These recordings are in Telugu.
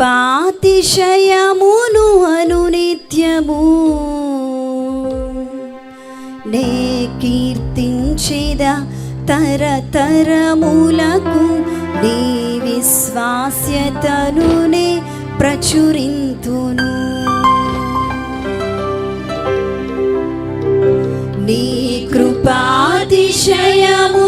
పాతిశయమును అనునిత్యము నే కీర్తించిద తరతరములకు నీ విశ్వాస్యతను ప్రచురింతును. నీ కృపాతిశయము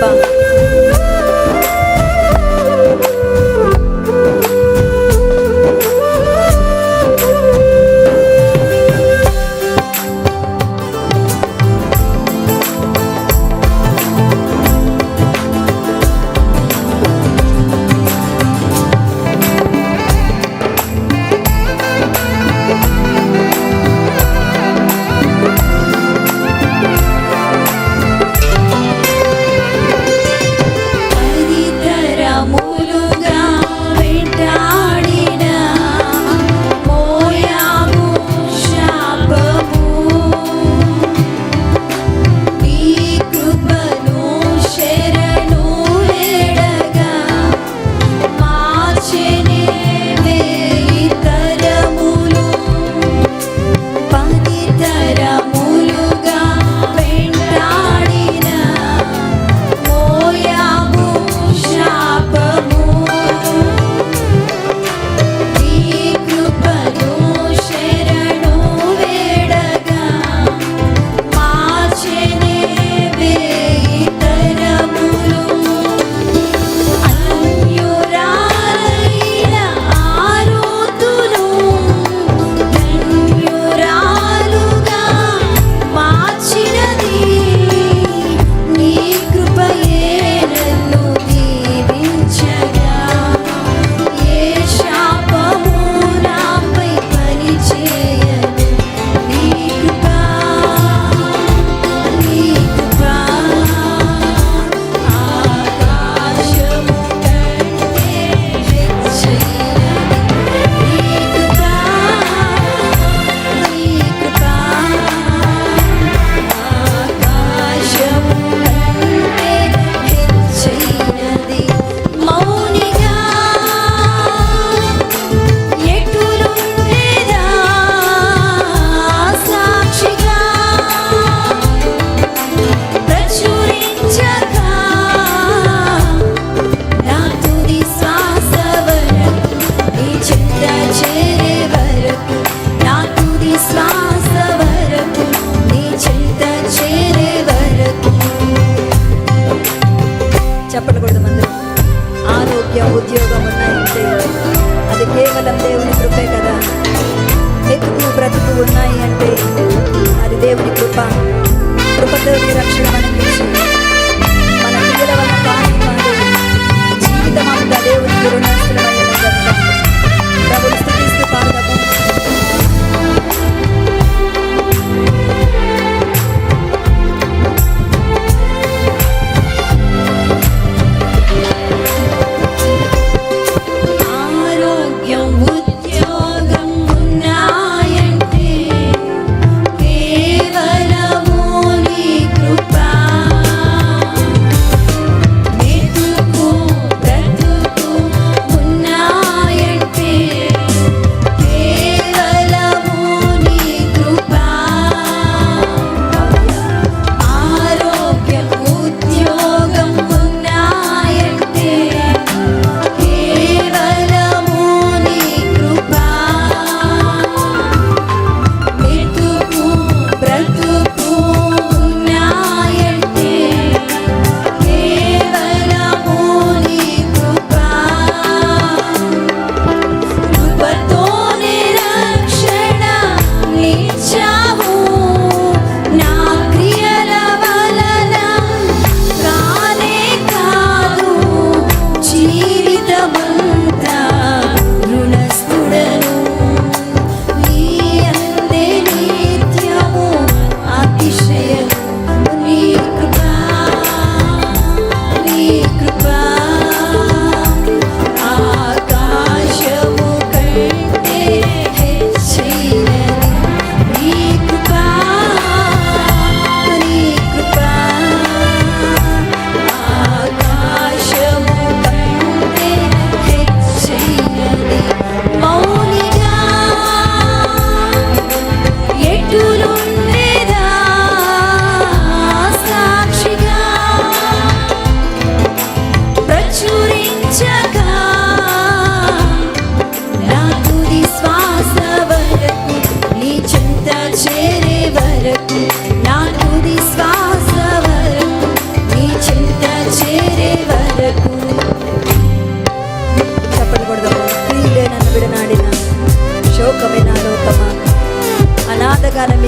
棒。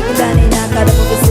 di ko na kada mo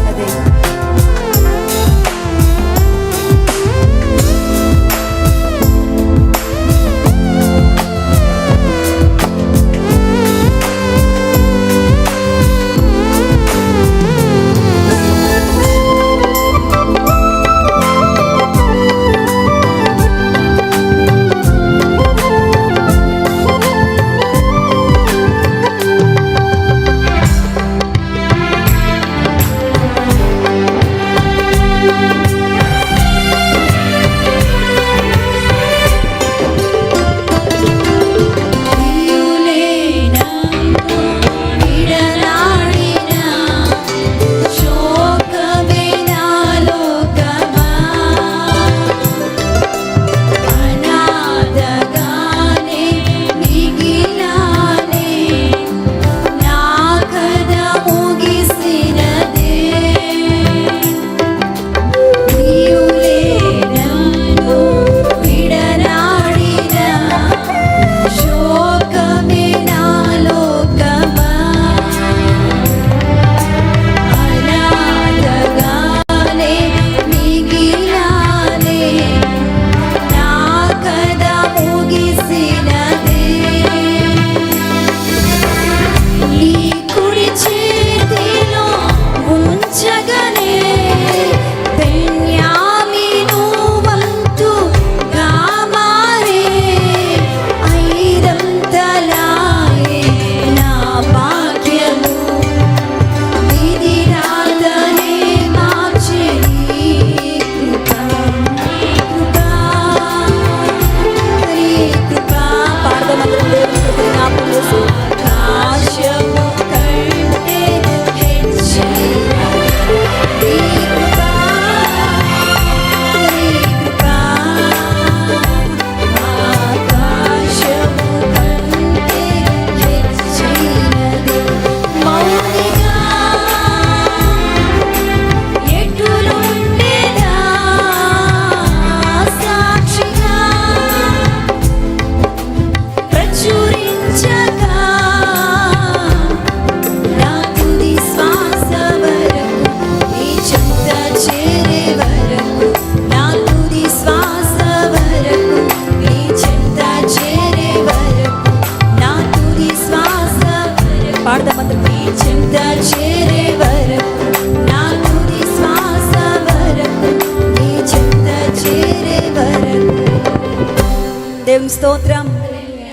దేవుని స్తోత్రం.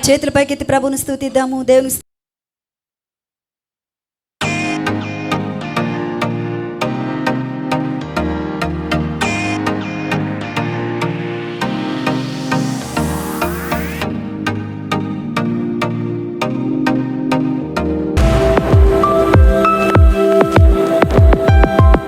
చేతుల పైకెత్తి ప్రభుని స్థుతిద్దాము దేవుని